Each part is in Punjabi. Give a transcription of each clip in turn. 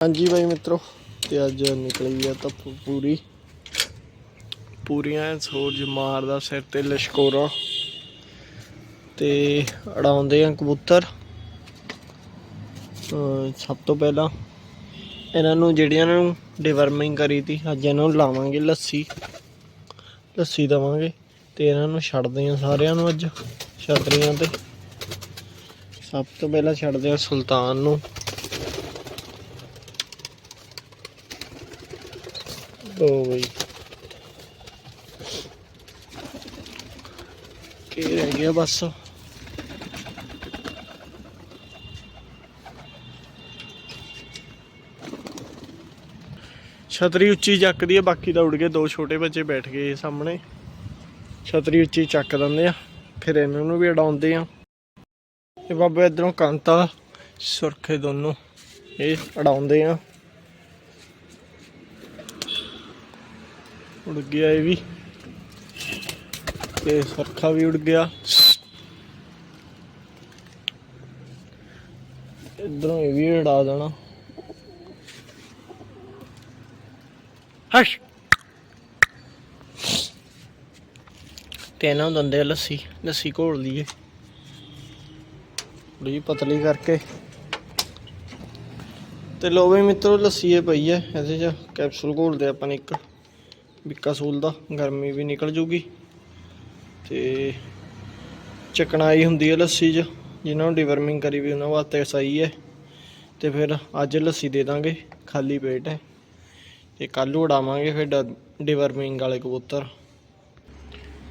ਹਾਂਜੀ ਬਾਈ ਮਿੱਤਰੋ, ਤੇ ਅੱਜ ਨਿਕਲੀ ਆ ਧੁੱਪ ਪੂਰੀ। ਪੂਰੀਆਂ ਸੂਰਜ ਮਾਰਦਾ ਸਿਰ ਤੇ ਲਸ਼ਕੋਰਾ। ਤੇ ਉਡਾਉਂਦੇ ਆ ਕਬੂਤਰ। ਸਭ ਤੋਂ ਪਹਿਲਾਂ ਇਹਨਾਂ ਨੂੰ, ਜਿਹੜੀਆਂ ਨੂੰ ਡਿਵਰਮਿੰਗ ਕਰੀ ਤੀ, ਅੱਜ ਇਹਨਾਂ ਨੂੰ ਲਾਵਾਂਗੇ ਲੱਸੀ। ਲੱਸੀ ਦਵਾਂਗੇ ਤੇ ਇਹਨਾਂ ਨੂੰ ਛੱਡਦੇ ਆ ਸਾਰਿਆਂ ਨੂੰ ਅੱਜ, ਛਤਰੀਆਂ ਤੇ। ਸਭ ਤੋਂ ਪਹਿਲਾਂ ਛੱਡਦੇ ਆ ਸੁਲਤਾਨ ਨੂੰ। ਲੋ ਬਈ। ਕੀ ਰਹਿ ਗਿਆ ਬਸ। ਛਤਰੀ ਉੱਚੀ ਚੱਕਦੀ ਹੈ ਬਾਕੀ ਤਾਂ ਉੜ ਗਏ। ਦੋ ਛੋਟੇ ਬੱਚੇ ਬੈਠ ਗਏ ਸਾਹਮਣੇ। ਛਤਰੀ ਉੱਚੀ ਚੱਕ ਦਿੰਦੇ ਆ, ਫਿਰ ਇਹਨਾਂ ਨੂੰ ਵੀ ਉਡਾਉਂਦੇ ਆ। ਇਹ ਬਾਬਾ ਇਧਰੋਂ ਕਾਂਤਾ ਸੁਰਖੇ ਦੋਨੋਂ, ਇਹ ਉਡਾਉਂਦੇ ਆ। ਉੜ ਗਿਆ ਇਹ ਵੀ। ਤੇ ਸਰਖਾ ਵੀ ਉੜ ਗਿਆ। ਇਧਰੋਂ ਇਹ ਵੀ ਉਡਾ ਦੇਣਾ। ਹਸ਼। ਤੇ ਇਹਨਾਂ ਦੰਦੇ ਲੱਸੀ। ਲੱਸੀ ਘੋਲ ਲਈਏ। ਥੋੜੀ ਪਤਲੀ ਕਰਕੇ। ਤੇ ਲੋ ਵੀ ਮਿੱਤਰੋ, ਲੱਸੀ ਇਹ ਪਈ ਹੈ। ਇਹਦੇ ਚ ਕੈਪਸੂਲ ਘੋਲਦੇ ਆਪਾਂ ਨੇ ਇੱਕ। ਬਿੱਕਾ ਦਾ, ਗਰਮੀ ਵੀ ਨਿਕਲ ਜੂਗੀ। ਤੇ ਚਕਣਾਈ ਹੁੰਦੀ ਹੈ ਲੱਸੀ 'ਚ ਜਿਨ੍ਹਾਂ ਨੂੰ ਡਿਵਰਮਿੰਗ ਕਰੀ ਵੀ ਉਹਨਾਂ ਵਾਸਤੇ ਸਹੀ ਹੈ। ਤੇ ਫਿਰ ਅੱਜ ਲੱਸੀ ਦੇ ਦਾਂਗੇ, ਖਾਲੀ ਪੇਟ ਹੈ। ਤੇ ਕੱਲ ਉਡਾਵਾਂਗੇ ਫਿਰ ਡ- ਡਿਵਰਮਿੰਗ ਵਾਲੇ ਕਬੂਤਰ।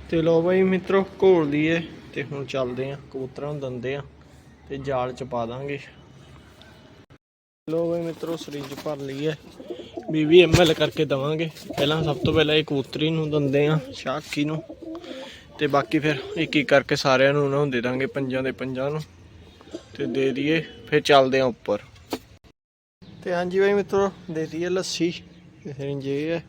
ਤੇ ਲੋ ਬਾਈ ਮਿੱਤਰੋ, ਘੋਲ ਲਈਏ ਤੇ ਹੁਣ ਚੱਲਦੇ ਆ ਕਬੂਤਰਾਂ ਨੂੰ ਦੰਦੇ ਆ ਤੇ ਜਾਲ ਚ ਪਾ ਦਾਂਗੇ। ਲੋ ਬਾਈ ਮਿੱਤਰੋ ਚ ਭਰ ਲਈ ਹੈ 20 ml ਕਰਕੇ ਦਵਾਂਗੇ। ਪਹਿਲਾਂ ਸਭ ਤੋਂ ਪਹਿਲਾਂ ਇਹ ਕਬੂਤਰੀ ਨੂੰ ਦਿੰਦੇ ਆ ਸ਼ਾਖੀ ਨੂੰ। ਤੇ ਬਾਕੀ ਫਿਰ ਇੱਕ ਇੱਕ ਕਰਕੇ ਸਾਰਿਆਂ ਨੂੰ ਉਹਨਾਂ ਨੂੰ ਦੇ ਦਾਂਗੇ, ਪੰਜਾਂ ਦੇ ਪੰਜਾਂ ਨੂੰ। ਤੇ ਦੇ ਦਈਏ, ਫਿਰ ਚੱਲਦੇ ਆ ਉੱਪਰ। ਤੇ ਹਾਂਜੀ ਬਾਈ ਮਿੱਤਰੋ, ਦੇ ਦਈਏ ਲੱਸੀ। ਜੇ ਹੈ।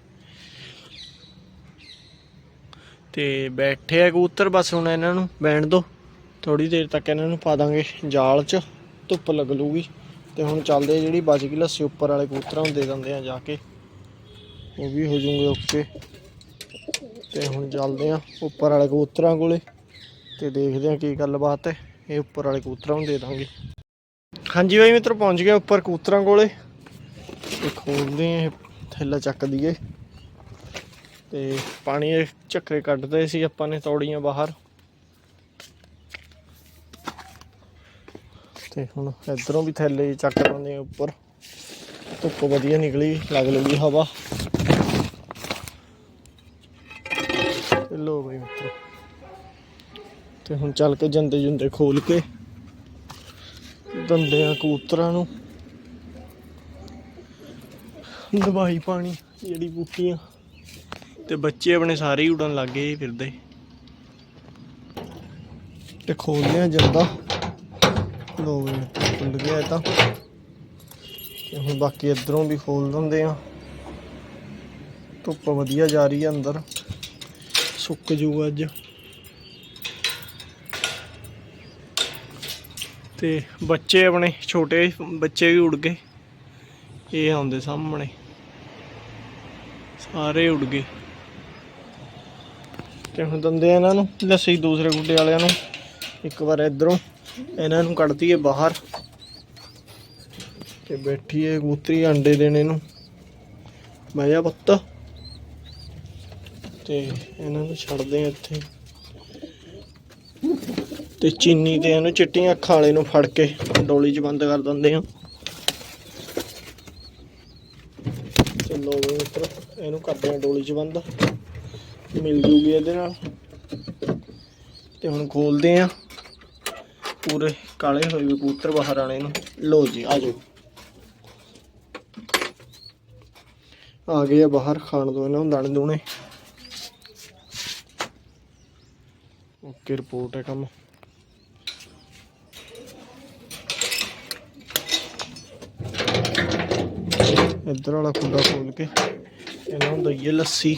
ਤੇ ਬੈਠੇ ਆ ਕਬੂਤਰ ਬਸ ਹੁਣ ਇਹਨਾਂ ਨੂੰ ਬੈਠ ਦੋ। ਥੋੜੀ ਦੇਰ ਤੱਕ ਇਹਨਾਂ ਨੂੰ ਪਾ ਦਾਂਗੇ ਜਾਲ 'ਚ। ਧੁੱਪ ਲੱਗ ਲੂਗੀ ਤੇ ਹੁਣ ਚੱਲਦੇ ਆ ਜਿਹੜੀ ਬਚ ਗਈ ਲੱਸੀ, ਉੱਪਰ ਵਾਲੇ ਕਬੂਤਰਾਂ ਨੂੰ ਦੇ ਦਿੰਦੇ ਆ ਜਾ ਕੇ। ਉਹ ਵੀ ਹੋ ਜੂਗੇ ਓਕੇ। ਤੇ ਹੁਣ ਚੱਲਦੇ ਆ ਉੱਪਰ ਵਾਲੇ ਕਬੂਤਰਾਂ ਕੋਲੇ ਤੇ ਦੇਖਦੇ ਆ ਕੀ ਗੱਲਬਾਤ ਹੈ। ਇਹ ਉੱਪਰ ਵਾਲੇ ਕਬੂਤਰਾਂ ਨੂੰ ਦੇ ਦਾਂਗੇ। ਹਾਂਜੀ ਬਾਈ ਮਿੱਤਰ, ਪਹੁੰਚ ਗਏ ਉੱਪਰ ਕਬੂਤਰਾਂ ਕੋਲੇ। ਤੇ ਖੋਲਦੇ ਆ ਇਹ, ਥੈਲਾ ਚੱਕ ਦਈਏ। ਤੇ ਪਾਣੀ ਦੇ ਝੱਕਰੇ ਕੱਢਦੇ ਸੀ ਆਪਾਂ ਨੇ, ਤੌੜੀਆਂ ਬਾਹਰ। ਤੇ ਹੁਣ ਇਧਰੋਂ ਵੀ ਥੈਲੇ ਚੱਕ ਲਾਉਂਦੇ ਆ ਉੱਪਰ। ਧੁੱਪ ਵਧੀਆ ਨਿਕਲੀ, ਲੱਗ ਲੂਗੀ ਹਵਾ। ਤੇ ਲੋ ਬਈ ਮਿੱਤਰੋ। ਤੇ ਹੁਣ ਚੱਲ ਕੇ ਜੰਦੇ ਜੁੰਦੇ ਖੋਲ ਕੇ ਦੰਦੇ ਆ ਕਬੂਤਰਾਂ ਨੂੰ। ਦਵਾਈ ਪਾਣੀ, ਜਿਹੜੀ ਬੂਟੀਆਂ ਤੇ ਬੱਚੇ ਆਪਣੇ ਸਾਰੇ ਹੀ ਉਡਣ ਲੱਗ ਗਏ ਫਿਰਦੇ। ਤੇ ਖੋਲਦੇ ਆ ਜੰਦਾ। ਲੋ ਵੀ ਖੁੱਲ ਗਿਆ ਇਹ ਤਾਂ। ਤੇ ਹੁਣ ਬਾਕੀ ਇਧਰੋਂ ਵੀ ਖੋਲ ਦਿੰਦੇ ਆ। ਧੁੱਪ ਵਧੀਆ ਜਾ ਰਹੀ ਆ ਅੰਦਰ। ਸੁੱਕ ਜੂ ਅੱਜ। ਤੇ ਬੱਚੇ ਆਪਣੇ ਛੋਟੇ ਬੱਚੇ ਵੀ ਉੜ ਗਏ। ਇਹ ਆਉਂਦੇ ਸਾਹਮਣੇ। ਸਾਰੇ ਉੜ ਗਏ। ਤੇ ਹੁਣ ਦੰਦੇ ਇਹਨਾਂ ਨੂੰ, ਲੱਸੀ ਦੂਸਰੇ ਗੁੱਡੇ ਵਾਲਿਆਂ ਨੂੰ। ਇੱਕ ਵਾਰ ਇਧਰੋਂ। ਇਹਨਾਂ ਨੂੰ ਕੱਢਦੀ ਏ ਬਾਹਰ ਤੇ ਬੈਠੀ ਏ ਕਬੂਤਰੀ ਅੰਡੇ ਦੇਣੇ ਨੂੰ। ਬਹਿ ਜਾ ਪੁੱਤ। ਤੇ ਇਹਨਾਂ ਨੂੰ ਛੱਡਦੇ ਆ ਇੱਥੇ। ਤੇ ਚੀਨੀ ਤੇ ਇਹਨੂੰ ਚਿੱਟੀਆਂ ਅੱਖਾਂ ਵਾਲੇ ਨੂੰ ਫੜ ਕੇ ਡੋਲੀ 'ਚ ਬੰਦ ਕਰ ਦਿੰਦੇ ਆ। ਚਲੋ ਵੀ ਮਿੱਤਰੋ, ਇਹਨੂੰ ਕਰਦੇ ਆ ਡੋਲੀ 'ਚ ਬੰਦ। ਮਿਲ ਜੂਗੀ ਇਹਦੇ ਨਾਲ। ਤੇ ਹੁਣ ਖੋਲਦੇ ਆ। ਪੂਰੇ ਕਾਲੇ ਹੋਏ ਵੀ ਕਬੂਤਰ ਬਾਹਰ ਆਣੇ ਨੂੰ। ਲੋ ਜੀ, ਆ ਜਾਓ। ਆ ਗਏ ਆ ਬਾਹਰ ਖਾਣ ਦੋ ਇਹਨਾਂ ਨੂੰ ਦਾਣੇ ਦੂਣੇ। ਓਕੇ, ਰਿਪੋਰਟ ਹੈ ਕੰਮ। ਇੱਧਰ ਵਾਲਾ ਖੁੱਡਾ ਖੋਲ ਕੇ ਇਹਨਾਂ ਨੂੰ ਦਈਏ ਲੱਸੀ।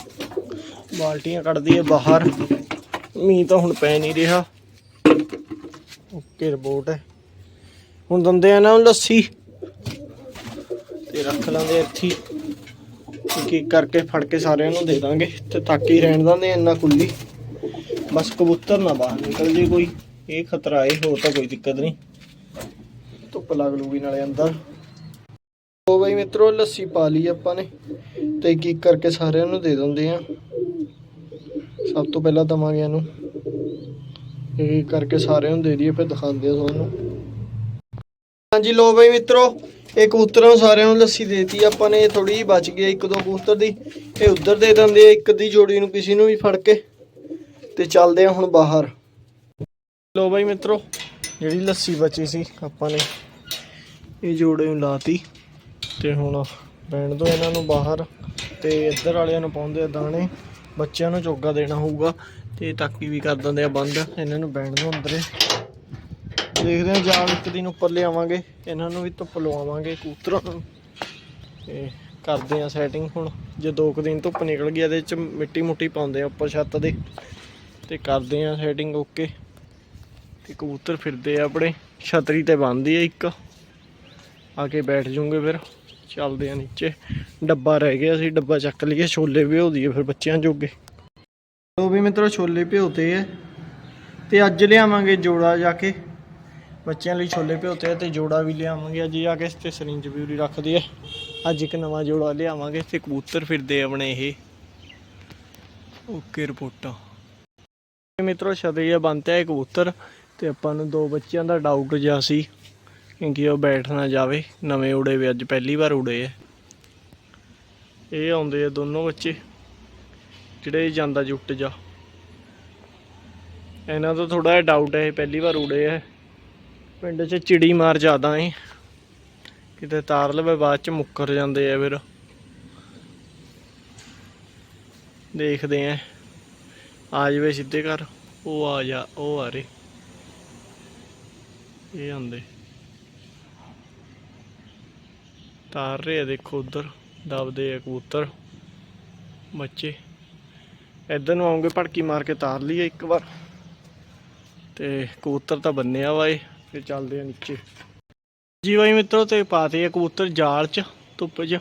ਬਾਲਟੀਆਂ ਕੱਢਦੀ ਹੈ ਬਾਹਰ। ਮੀਂਹ ਤਾਂ ਹੁਣ ਪੈ ਨਹੀਂ ਰਿਹਾ। ਓਕੇ ਰਿਪੋਰਟ ਹੈ। ਹੁਣ ਦੰਦੇ ਆ ਇਹਨਾਂ ਲੱਸੀ। ਤੇ ਰੱਖ ਲਾਂਗੇ ਇੱਥੇ ਕੀ ਕਰਕੇ ਫੜ ਕੇ ਸਾਰਿਆਂ ਨੂੰ ਦੇ ਦਾਂਗੇ। ਤੇ ਤੱਕ ਹੀ ਰਹਿਣ ਦਾਂਗੇ ਇੰਨਾ ਕੁੱਲੀ। ਬਸ ਕਬੂਤਰ ਨਾ ਬਾਹਰ ਨਿਕਲ ਜੇ ਕੋਈ। ਇਹ ਖਤਰਾ ਹੈ, ਹੋਰ ਤਾਂ ਕੋਈ ਦਿੱਕਤ ਨਹੀਂ। ਧੁੱਪ ਲੱਗ ਲੂਗੀ ਨਾਲੇ ਅੰਦਰ। ਉਹ ਬਈ ਮਿੱਤਰੋ, ਲੱਸੀ ਪਾ ਲਈ ਆਪਾਂ ਨੇ। ਤੇ ਕੀ ਕਰਕੇ ਸਾਰਿਆਂ ਨੂੰ ਦੇ ਦਿੰਦੇ ਆ। ਸਭ ਤੋਂ ਪਹਿਲਾਂ ਦਵਾਂਗੇ ਇਹਨੂੰ। ਇਹ ਕਰਕੇ ਸਾਰਿਆਂ ਨੂੰ ਦੇ ਦਈਏ, ਫਿਰ ਦਿਖਾਉਂਦੇ ਆ ਤੁਹਾਨੂੰ। ਹਾਂਜੀ ਲੋ ਬਈ ਮਿੱਤਰੋ, ਇਹ ਕਬੂਤਰਾਂ ਨੂੰ ਸਾਰਿਆਂ ਨੂੰ ਲੱਸੀ ਦੇਤੀ। ਆਪਾਂ ਨੇ ਥੋੜੀ ਜਿਹੀ ਬਚ ਗਈ ਇੱਕ ਦੋ ਕਬੂਤਰ ਦੀ। ਇਹ ਉੱਧਰ ਦੇ ਦਿੰਦੇ ਆ, ਇੱਕ ਦੀ ਜੋੜੀ ਨੂੰ ਕਿਸੇ ਨੂੰ ਵੀ ਫੜ ਕੇ। ਤੇ ਚੱਲਦੇ ਆ ਹੁਣ ਬਾਹਰ। ਲੋ ਬਈ ਮਿੱਤਰੋ, ਜਿਹੜੀ ਲੱਸੀ ਬਚੀ ਸੀ ਆਪਾਂ ਨੇ, ਇਹ ਜੋੜੇ ਨੂੰ ਲਾਤੀ। ਤੇ ਹੁਣ ਬੈਣ ਦੋ ਇਹਨਾਂ ਨੂੰ ਬਾਹਰ। ਤੇ ਇੱਧਰ ਵਾਲਿਆਂ ਨੂੰ ਪਾਉਂਦੇ ਆ ਦਾਣੇ। ਬੱਚਿਆਂ ਨੂੰ ਚੋਗਾ ਦੇਣਾ ਹੋਊਗਾ। ਤੇ ਤਾਕੀ ਵੀ ਕਰ ਦਿੰਦੇ ਆ ਬੰਦ। ਇਹਨਾਂ ਨੂੰ ਬੈਣ ਨੂੰ ਅੰਦਰੇ। ਦੇਖਦੇ ਆ ਜਾਲ ਇੱਕ ਦਿਨ ਉੱਪਰ ਲਿਆਵਾਂਗੇ। ਇਹਨਾਂ ਨੂੰ ਵੀ ਧੁੱਪ ਲਵਾਵਾਂਗੇ ਕਬੂਤਰਾਂ ਨੂੰ ਤੇ ਕਰਦੇ ਆ ਸੈਟਿੰਗ ਹੁਣ। ਜੇ ਦੋ ਕੁ ਦਿਨ ਧੁੱਪ ਨਿਕਲ ਗਈ ਇਹਦੇ ਚ ਮਿੱਟੀ ਮੁੱਟੀ ਪਾਉਂਦੇ ਆ ਉੱਪਰ ਛੱਤ ਦੇ। ਤੇ ਕਰਦੇ ਆ ਸੈਟਿੰਗ ਓਕੇ ਤੇ ਕਬੂਤਰ ਫਿਰਦੇ ਆ ਆਪਣੇ। ਛਤਰੀ ਤੇ ਬੰਨਦੀ ਆ ਇੱਕ। ਆ ਕੇ ਬੈਠ ਜੂਗੇ ਫਿਰ। ਚੱਲਦੇ ਆ ਨੀਚੇ। ਡੱਬਾ ਰਹਿ ਗਿਆ ਸੀ, ਡੱਬਾ ਚੱਕ ਲਈਏ। ਛੋਲੇ ਭਿਓ ਦਈਏ ਫਿਰ ਬੱਚਿਆਂ ਜੋਗੇ। ਉਹ ਵੀ ਮਿੱਤਰੋ ਛੋਲੇ ਭਿਓਤੇ ਐ ਤੇ ਅੱਜ ਲਿਆਵਾਂਗੇ ਜੋੜਾ ਜਾ ਕੇ। ਬੱਚਿਆਂ ਲਈ ਛੋਲੇ ਭਿਓਤੇ ਆ ਤੇ ਜੋੜਾ ਵੀ ਲਿਆਵਾਂਗੇ। ਅੱਜ ਜਾ ਕੇ ਤੇ ਸਰਿੰਜ ਵੀ ਉਰੀ ਰੱਖਦੀ ਐ ਅੱਜ ਇੱਕ ਨਵਾਂ ਜੋੜਾ ਲਿਆਵਾਂਗੇ ਤੇ ਕਬੂਤਰ ਫਿਰਦੇ ਆਪਣੇ ਇਹ। ਓਕੇ ਰਿਪੋਰਟਾਂ। ਮਿੱਤਰੋ ਛਤਰੀਆ ਬੰਨਤਾ ਹੈ ਕਬੂਤਰ ਤੇ ਆਪਾਂ ਨੂੰ ਦੋ ਬੱਚਿਆਂ ਦਾ ਡਾਊਟ ਜਿਹਾ ਸੀ ਕਿਉਂਕਿ ਉਹ ਬੈਠ ਨਾ ਜਾਵੇ। ਨਵੇਂ ਉੜੇ ਵੇ ਅੱਜ ਪਹਿਲੀ ਵਾਰ ਉੜੇ ਐ ਇਹ ਆਉਂਦੇ ਆ ਦੋਨੋਂ ਬੱਚੇ। ਜਿਹੜੇ ਜਾਂਦਾ ਜੁੱਟ ਜਾ। ਇਹਨਾਂ ਤੋਂ ਥੋੜਾ ਜਿਹਾ ਡਾਊਟ ਹੈ, ਇਹ ਪਹਿਲੀ ਵਾਰ ਉੜੇ ਹੈ। ਪਿੰਡ 'ਚ ਚਿੜੀ ਮਾਰ ਜ਼ਿਆਦਾ ਏ ਕਿਤੇ ਤਾਰ ਲਵੇ, ਬਾਅਦ 'ਚ ਮੁੱਕਰ ਜਾਂਦੇ ਆ ਫਿਰ। ਦੇਖਦੇ ਆ। ਆ ਜਵੇ ਸਿੱਧੇ ਘਰ, ਉਹ ਆ ਜਾ, ਉਹ ਆ ਰੇ ਇਹ ਆਂਦੇ ਤਾਰ ਰਹੇ ਆ ਦੇਖੋ ਉਧਰ, ਦਬਦੇ ਆ ਕਬੂਤਰ। ਬੱਚੇ। ਇੱਧਰ ਨੂੰ ਆਉਂਗੇ, ਭੜਕੀ ਮਾਰ ਕੇ ਤਾਰ ਲਈਏ ਇੱਕ ਵਾਰ। ਤੇ ਕਬੂਤਰ ਤਾਂ ਬੰਨਿਆ ਵਾ ਇਹ ਫਿਰ ਚੱਲਦੇ ਆ ਨੀਚੇ। ਜੀ ਬਾਈ ਮਿੱਤਰੋ, ਤੇ ਪਾਤੇ ਆ ਕਬੂਤਰ ਜਾਲ 'ਚ, ਧੁੱਪ 'ਚ।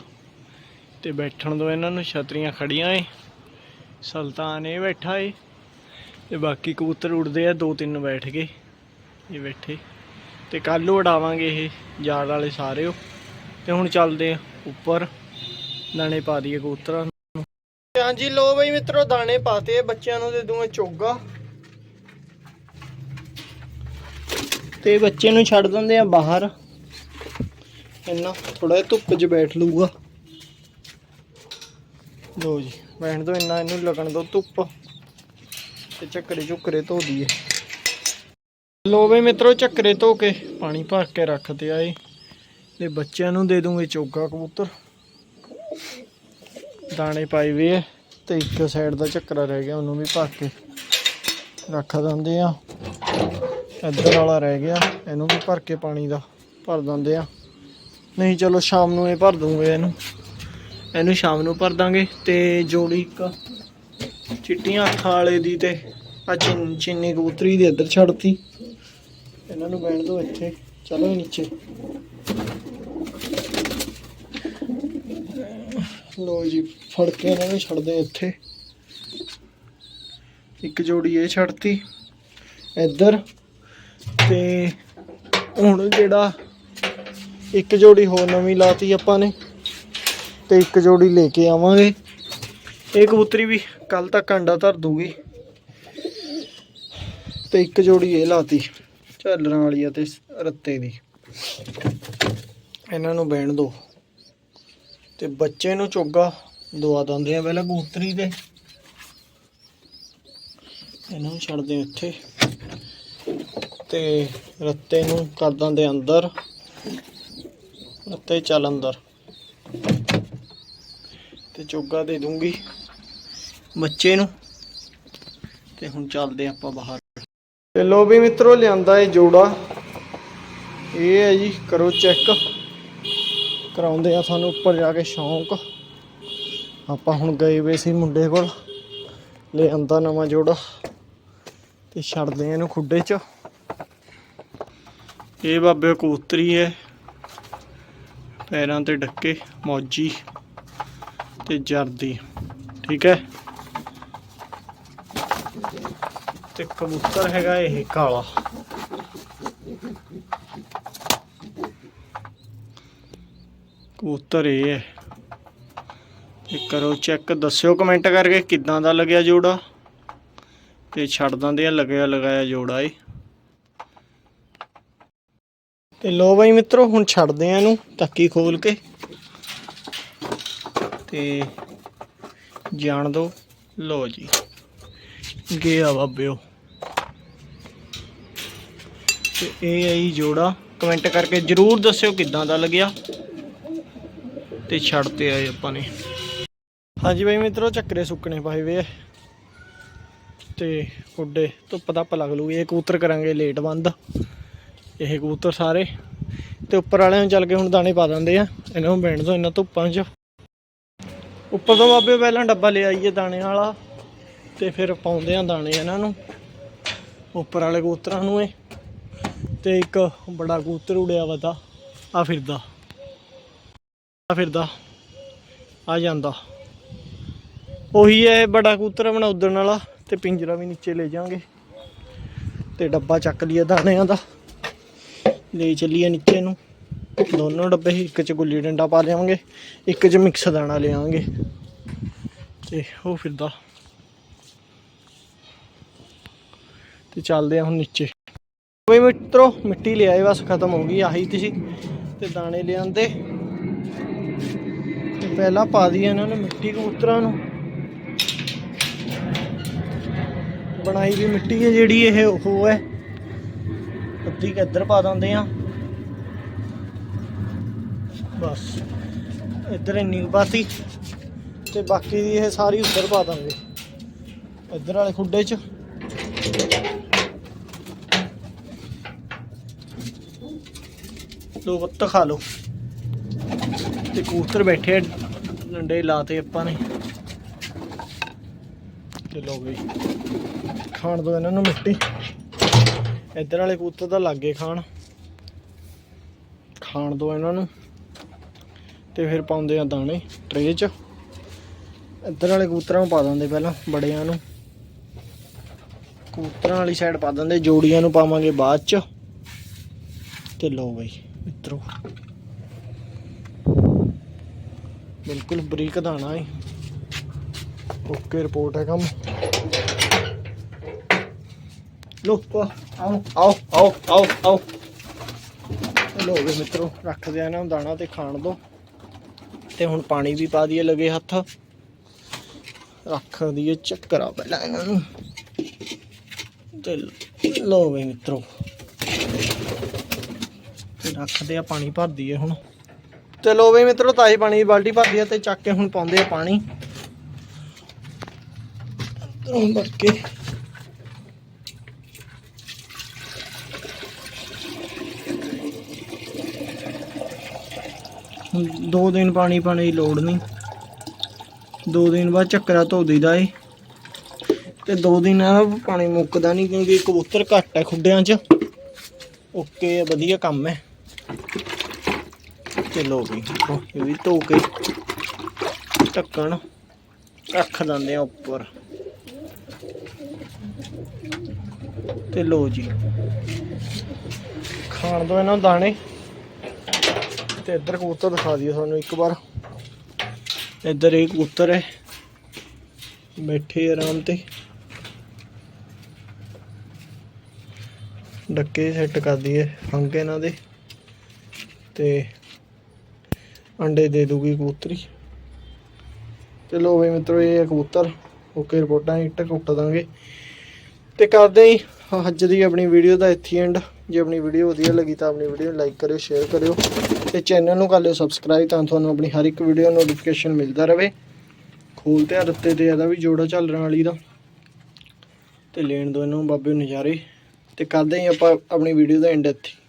ਤੇ ਬੈਠਣ ਦੋ ਇਹਨਾਂ ਨੂੰ, ਛਤਰੀਆਂ ਖੜੀਆਂ ਏ। ਸੁਲਤਾਨ ਇਹ ਬੈਠਾ ਏ। ਤੇ ਬਾਕੀ ਕਬੂਤਰ ਉੱਡਦੇ ਆ ਦੋ ਤਿੰਨ ਬੈਠ ਗਏ ਇਹ ਬੈਠੇ। ਤੇ ਕੱਲ ਉਡਾਵਾਂਗੇ ਇਹ ਜਾਲ ਵਾਲੇ ਸਾਰੇ ਉਹ। ਤੇ ਹੁਣ ਚੱਲਦੇ ਆ ਉੱਪਰ। ਦਾਣੇ ਪਾ ਦਈਏ ਕਬੂਤਰਾਂ ਨੂੰ ਹਾਂਜੀ ਲੋ ਬਈ ਮਿੱਤਰੋ, ਦਾਣੇ ਪਾਤੇ ਬੱਚਿਆਂ ਨੂੰ ਦੇ ਦੂੰਗਾ ਚੋਗਾ। ਤੇ ਬੱਚੇ ਨੂੰ ਛੱਡ ਦਿੰਦੇ ਆ ਬਾਹਰ। ਇੰਨਾ ਥੋੜਾ ਧੁੱਪ 'ਚ ਬੈਠ ਲੂਗਾ ਲੋ ਜੀ ਬੈਠ ਦੋ ਇੰਨਾ, ਇਹਨੂੰ ਲੱਗਣ ਦੋ ਧੁੱਪ। ਤੇ ਚੱਕਰੇ ਝੁਕਰੇ ਧੋ ਦਈਏ। ਲੋ ਬਈ ਮਿੱਤਰੋ ਚੱਕਰੇ ਧੋ ਕੇ ਪਾਣੀ ਭਰ ਕੇ ਰੱਖਦੇ ਆ ਆਏ ਤੇ ਬੱਚਿਆਂ ਨੂੰ ਦੇ ਦੂੰਗੇ ਚੋਗਾ ਕਬੂਤਰ। ਦਾਣੇ ਪਾਈ ਵੇ ਆ ਤੇ ਇੱਕ ਸਾਈਡ ਦਾ ਚੱਕਰਾ ਰਹਿ ਗਿਆ, ਉਹਨੂੰ ਵੀ ਭਰ ਕੇ ਰੱਖ ਦਿੰਦੇ ਆ ਇੱਧਰ ਵਾਲਾ ਰਹਿ ਗਿਆ, ਇਹਨੂੰ ਵੀ ਭਰ ਕੇ ਪਾਣੀ ਦਾ ਭਰ ਦਿੰਦੇ ਆ ਨਹੀਂ, ਚਲੋ ਸ਼ਾਮ ਨੂੰ ਇਹ ਭਰ ਦੂੰਗੇ ਇਹਨੂੰ। ਇਹਨੂੰ ਸ਼ਾਮ ਨੂੰ ਭਰ ਦਾਂਗੇ ਤੇ ਜੋੜੀ ਇੱਕ ਚਿੱਟੀਆਂ ਅੱਖਾਂ ਵਾਲੇ ਦੀ ਤੇ ਆ ਚਿੰਨ, ਚਿੰਨੀ ਕਬੂਤਰੀ ਦੇ ਇੱਧਰ ਛੱਡਤੀ। ਇਹਨਾਂ ਨੂੰ ਬੈਣ ਦੋ ਇੱਥੇ, ਚਲੋ ਨੀਚੇ। ਲੋ ਜੀ, ਫੜ ਕੇ ਇਹਨਾਂ ਨੂੰ ਛੱਡਦੇ ਇੱਥੇ। ਇੱਕ ਜੋੜੀ ਇਹ ਛੱਡਤੀ, ਇੱਧਰ। ਤੇ ਹੁਣ ਜਿਹੜਾ ਇੱਕ ਜੋੜੀ ਹੋਰ ਨਵੀਂ ਲਾਤੀ ਆਪਾਂ ਨੇ, ਤੇ ਇੱਕ ਜੋੜੀ ਲੈ ਕੇ ਆਵਾਂਗੇ। ਇਹ ਕਬੂਤਰੀ ਵੀ ਕੱਲ ਤੱਕ ਅੰਡਾ ਧਰ ਦੂਗੀ। ਤੇ ਇੱਕ ਜੋੜੀ ਇਹ ਲਾਤੀ, ਝਾਲਰਾਂ ਵਾਲੀ ਆ ਤੇ ਰੱਤੇ ਦੀ। ਇਹਨਾਂ ਨੂੰ ਬਹਿਣ ਦੋ। ਤੇ ਬੱਚੇ ਨੂੰ ਚੋਗਾ ਦਵਾ ਦਿੰਦੇ ਆ ਪਹਿਲਾਂ ਕਬੂਤਰੀ ਦੇ। ਇਹਨਾਂ ਨੂੰ ਛੱਡਦੇ ਆ ਤੇ ਰੱਤੇ ਨੂੰ ਕਰ ਦਿੰਦੇ ਅੰਦਰ। ਰੱਤੇ ਚੱਲ ਅੰਦਰ। ਤੇ ਚੋਗਾ ਦੇ ਦੂੰਗੀ ਬੱਚੇ ਨੂੰ। ਤੇ ਹੁਣ ਚੱਲਦੇ ਆਪਾਂ ਬਾਹਰ। ਤੇ ਲੋ ਵੀ ਮਿੱਤਰੋ ਲਿਆਂਦਾ ਇਹ ਜੋੜਾ। ਇਹ ਹੈ ਜੀ, ਕਰੋ ਚੈੱਕ। ਕਰਾਉਂਦੇ ਆ, ਸਾਨੂੰ ਉੱਪਰ ਜਾ ਕੇ ਸ਼ੌਂਕ। ਆਪਾਂ ਹੁਣ ਗਏ ਵੇ ਸੀ ਮੁੰਡੇ ਕੋਲ। ਲੈ ਆਂਦਾ ਨਵਾਂ ਜੋੜਾ ਤੇ ਛੱਡਦੇ ਆ ਇਹਨੂੰ ਖੁੱਡੇ 'ਚ। ਇਹ ਬਾਬੇ ਕਬੂਤਰੀ ਹੈ ਪੈਰਾਂ ਤੇ ਡੱਕੇ, ਮੌਜੀ ਤੇ ਜਰਦੀ। ਠੀਕ ਹੈ ਤੇ ਕਬੂਤਰ ਹੈਗਾ ਇਹ ਕਾਲਾ। ਕਬੂਤਰ ਇਹ ਹੈ। ਤੇ ਕਰੋ ਚੈੱਕ ਦੱਸਿਓ ਕਮੈਂਟ ਕਰਕੇ ਕਿੱਦਾਂ ਦਾ ਲੱਗਿਆ ਜੋੜਾ। ਤੇ ਛੱਡ ਦਿੰਦੇ ਆ ਲੱਗਿਆ ਲਗਾਇਆ ਜੋੜਾ ਏ ਤੇ ਲੋ ਬਾਈ ਮਿੱਤਰੋ, ਹੁਣ ਛੱਡਦੇ ਆ ਇਹਨੂੰ ਟੱਕੀ ਖੋਲ ਕੇ। ਤੇ ਜਾਣ ਦੋ। ਲੋ ਜੀ ਗਿਆ ਬਾਬਿਓ। ਤੇ ਇਹ ਆਈ ਜੋੜਾ। ਕਮੈਂਟ ਕਰਕੇ ਜਰੂਰ ਦੱਸਿਓ ਕਿੱਦਾਂ ਦਾ ਲੱਗਿਆ। ਤੇ ਛੱਡਤੇ ਆਏ ਆਪਾਂ ਨੇ। ਹਾਂਜੀ ਬਾਈ ਮਿੱਤਰੋ, ਚੱਕਰੇ ਸੁੱਕਣੇ ਪਾਏ ਵੇ ਆ। ਤੇ ਉੱਡੇ ਧੁੱਪ ਧੱਪ ਲੱਗ ਲੂਗੀ। ਇਹ ਕਬੂਤਰ ਕਰਾਂਗੇ ਲੇਟ ਬੰਦ। ਇਹ ਕਬੂਤਰ ਸਾਰੇ। ਤੇ ਉੱਪਰ ਵਾਲਿਆਂ ਨੂੰ ਚੱਲ ਕੇ ਹੁਣ ਦਾਣੇ ਪਾ ਦਿੰਦੇ ਆ। ਇਹਨਾਂ ਨੂੰ ਬੈਣ ਦੋ ਇਹਨਾਂ ਧੁੱਪਾਂ 'ਚ। ਉੱਪਰ ਤੋਂ ਬਾਬੇ ਪਹਿਲਾਂ ਡੱਬਾ ਲੈ ਆਈਏ ਦਾਣੇ ਵਾਲਾ। ਤੇ ਫਿਰ ਪਾਉਂਦੇ ਆ ਦਾਣੇ ਇਹਨਾਂ ਨੂੰ। ਉੱਪਰ ਵਾਲੇ ਕਬੂਤਰਾਂ ਨੂੰ ਇਹ। ਤੇ ਇੱਕ ਬੜਾ ਕਬੂਤਰ ਉੜਿਆ ਵਦਾ ਆ ਫਿਰਦਾ। ਫਿਰਦਾ, ਆ ਜਾਂਦਾ। ਉਹੀ ਹੈ ਬੜਾ ਕਬੂਤਰ ਆਪਣਾ ਉਦਣ ਵਾਲਾ ਤੇ ਪਿੰਜਰਾ ਵੀ ਨੀਚੇ ਲੈ ਜਾਾਂਗੇ ਤੇ ਡੱਬਾ ਚੱਕ ਲਿਆ ਦਾਣਿਆਂ ਦਾ, ਲੈ ਚੱਲੀਏ ਨੀਚੇ ਨੂੰ। ਦੋਨੋਂ ਡੱਬੇ, ਇੱਕ ਚ ਗੁੱਲੀ ਡੰਡਾ ਪਾ ਲਿਆਵਾਂਗੇ, ਇੱਕ ਚ ਮਿਕਸ ਦਾਣਾ ਲਿਆਵਾਂਗੇ। ਤੇ ਉਹ ਫਿਰਦਾ। ਤੇ ਚੱਲਦੇ ਆ ਹੁਣ ਨੀਚੇ। ਬਈ ਮਿੱਤਰੋ, ਮਿੱਟੀ ਲਿਆਏ ਬਸ ਖਤਮ ਹੋ ਗਈ, ਆਹੀ ਤੁਸੀਂ। ਤੇ ਦਾਣੇ ਲਿਆਂਦੇ। ਪਹਿਲਾਂ ਪਾ ਦਈਏ ਇਹਨਾਂ ਨੂੰ ਮਿੱਟੀ ਕਬੂਤਰਾਂ ਨੂੰ। ਬਣਾਈ ਵੀ ਮਿੱਟੀ ਹੈ ਜਿਹੜੀ ਇਹ ਉਹ ਹੈ। ਅੱਧੀ ਇੱਧਰ ਪਾ ਦਿੰਦੇ ਆ ਬਸ, ਇੱਧਰ ਇੰਨੀ ਪਾਤੀ ਤੇ ਬਾਕੀ ਦੀ ਇਹ ਸਾਰੀ ਉੱਧਰ ਪਾ ਦਾਂਗੇ। ਇੱਧਰ ਵਾਲੇ ਖੁੱਡੇ 'ਚ। ਲੋ ਬੱਤ ਖਾ ਲਓ। ਤੇ ਕਬੂਤਰ ਬੈਠੇ ਡੰਡੇ ਲਾਤੇ ਆਪਾਂ ਨੇ। ਤੇ ਲੋ ਗਈ ਖਾਣ ਦੋ ਇਹਨਾਂ ਨੂੰ ਮਿੱਟੀ। ਇੱਧਰ ਵਾਲੇ ਕਬੂਤਰ ਤਾਂ ਲੱਗੇ ਖਾਣ। ਖਾਣ ਦੋ ਇਹਨਾਂ ਨੂੰ। ਤੇ ਫਿਰ ਪਾਉਂਦੇ ਆ ਦਾਣੇ ਟਰੇ 'ਚ। ਇੱਧਰ ਵਾਲੇ ਕਬੂਤਰਾਂ ਨੂੰ ਪਾ ਦਿੰਦੇ ਪਹਿਲਾਂ, ਬੜਿਆਂ ਨੂੰ। ਕਬੂਤਰਾਂ ਵਾਲੀ ਸਾਈਡ ਪਾ ਦਿੰਦੇ, ਜੋੜੀਆਂ ਨੂੰ ਪਾਵਾਂਗੇ ਬਾਅਦ 'ਚ। ਤੇ ਲੋ ਬਈ, ਮਿੱਤਰੋ। ਬਿਲਕੁਲ ਬਰੀਕ ਦਾਣਾ ਹੈ ਓਕੇ ਰਿਪੋਰਟ ਹੈ ਕੰਮ। ਲੋ ਆਓ ਆਓ ਆਓ ਆਓ ਆਓ। ਲੋ ਵੀ ਮਿੱਤਰੋ, ਰੱਖਦੇ ਆ ਇਹਨਾਂ ਨੂੰ ਦਾਣਾ ਤੇ ਖਾਣ ਦੋ। ਤੇ ਹੁਣ ਪਾਣੀ ਵੀ ਪਾ ਦਈਏ ਲਗੇ ਹੱਥ। ਰੱਖ ਦਈਏ ਚੱਕਰਾ ਪਹਿਲਾਂ ਇਹਨਾਂ ਨੂੰ। ਤੇ ਲੋ ਵੀ ਮਿੱਤਰੋ। ਰੱਖਦੇ ਆ, ਪਾਣੀ ਭਰ ਦਈਏ ਹੁਣ। ਤੇ ਲੋ ਵੀ ਮਿੱਤਰੋ ਤਾਜ਼ੀ ਪਾਣੀ ਦੀ ਬਾਲਟੀ ਭਰਦੀ ਆ ਤੇ ਚੱਕ ਕੇ ਹੁਣ ਪਾਉਂਦੇ ਆ ਪਾਣੀ। ਅੰਦਰੋਂ ਭਰ ਕੇ ਦੋ ਦਿਨ ਪਾਣੀ ਪਾਣੀ ਦੀ ਲੋੜ ਨਹੀਂ। ਦੋ ਦਿਨ ਬਾਅਦ ਚੱਕਰਾ ਧੋ ਦਈਦਾ ਏ। ਤੇ ਦੋ ਦਿਨ ਨਾਲ ਪਾਣੀ ਮੁੱਕਦਾ ਨਹੀਂ ਕਿਉਂਕਿ ਕਬੂਤਰ ਘੱਟ ਹੈ ਖੁੱਡਿਆਂ 'ਚ। ਓਕੇ, ਵਧੀਆ ਕੰਮ ਹੈ ਚਲੋ ਵੀ। ਦੇਖੋ, ਇਹ ਵੀ ਧੋ ਕੇ ਢੱਕਣ ਰੱਖ ਦਿੰਦੇ ਆ ਉੱਪਰ। ਤੇ ਲੋ ਜੀ। ਖਾਣ ਦੋ ਇਹਨਾਂ ਦਾਣੇ। ਤੇ ਇੱਧਰ ਕਬੂਤਰ ਦਿਖਾ ਦਿਓ ਤੁਹਾਨੂੰ ਇੱਕ ਵਾਰ। ਇੱਧਰ ਇਹ ਕਬੂਤਰ ਹੈ। ਬੈਠੇ ਆਰਾਮ ਤੇ। ਡੱਕੇ ਸੈੱਟ ਕਰ ਦਈਏ ਫੰਗ ਇਹਨਾਂ ਦੇ। ਤੇ ਅੰਡੇ ਦੇ ਦੂਗੀ ਕਬੂਤਰੀ। ਤੇ ਲੋ ਵੀ ਮਿੱਤਰੋ, ਇਹ ਹੈ ਕਬੂਤਰ। ਓਕੇ, ਰਿਪੋਰਟਾਂ ਇੱਟ ਕੁੱਟ ਦਾਂਗੇ। ਤੇ ਕਰਦੇ ਹੀ ਅੱਜ ਦੀ ਆਪਣੀ ਵੀਡੀਓ ਦਾ ਇੱਥੇ ਐਂਡ ਜੇ ਆਪਣੀ ਵੀਡੀਓ ਵਧੀਆ ਲੱਗੀ ਤਾਂ ਆਪਣੀ ਵੀਡੀਓ ਨੂੰ ਲਾਈਕ ਕਰਿਓ ਸ਼ੇਅਰ ਕਰਿਓ। ਤੇ ਚੈਨਲ ਨੂੰ ਕਰ ਲਿਓ ਸਬਸਕ੍ਰਾਈਬ ਤਾਂ ਤੁਹਾਨੂੰ ਆਪਣੀ ਹਰ ਇੱਕ ਵੀਡੀਓ ਨੋਟੀਫਿਕੇਸ਼ਨ ਮਿਲਦਾ ਰਹੇ ਖੋਲ ਤੇ ਰੱਤੇ ਤੇ ਇਹਦਾ ਵੀ ਜੋੜਾ ਚੱਲਣ ਵਾਲੀ ਦਾ। ਤੇ ਲੈਣ ਦੋ ਇਹਨੂੰ ਬਾਬੇ ਨਜ਼ਾਰੇ। ਤੇ ਕਰਦੇ ਹੀ ਆਪਾਂ ਆਪਣੀ ਵੀਡੀਓ ਦਾ ਐਂਡ ਇੱਥੇ